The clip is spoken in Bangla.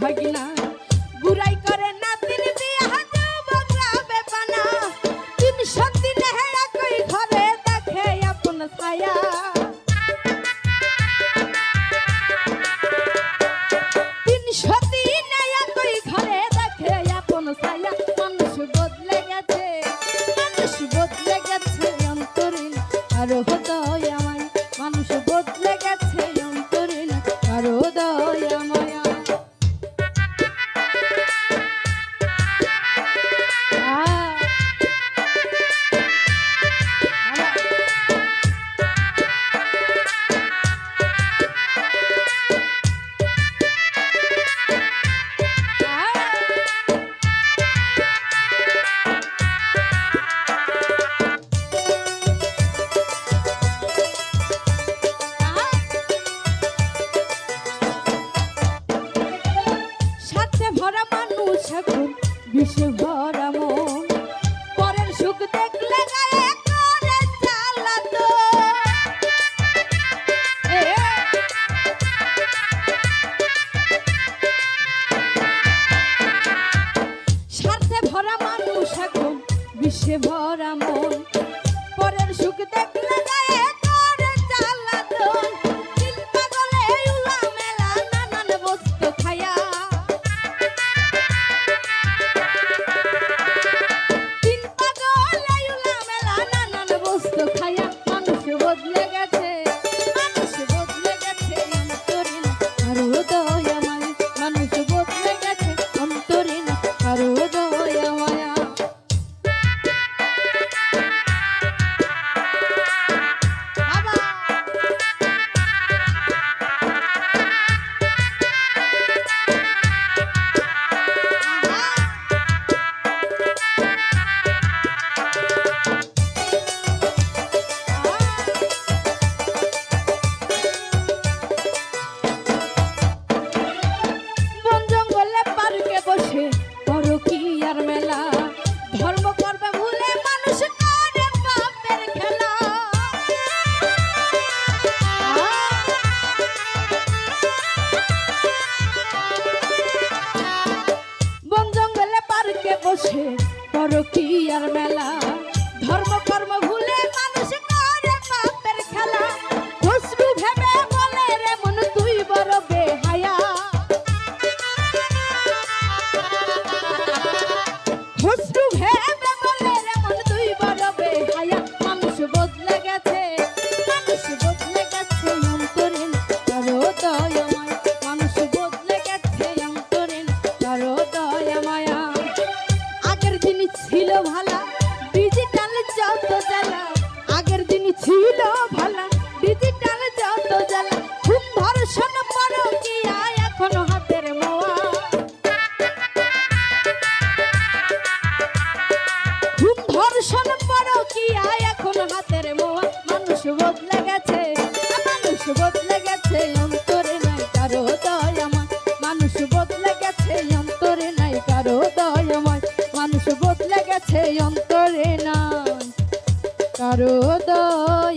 ভাগিনা বুড়াই করে না তিন বিয়া বদলাবে পানা তিন সত্যি নেহেরা কই ঘরে তিন সত্যি নেয়া কই ঘরে দেখে আপন ছায়া। মানুষ বদলে গেছে, মানুষ বদলে গেছে অন্তরীণ। আর বিষে ভরা মানুষ এখন বিষে ভরা মন। পরের সুখ দেখলে গায়ে করে চালাতো স্বার্থে ভরা মানুষ এখন বিষে ভরা পরকিয়ার মেলা? ধর্ম ভালা ডিজিটাল যত জ্বালা আগের দিন ছিল। আছে অন্তরে না কারও দল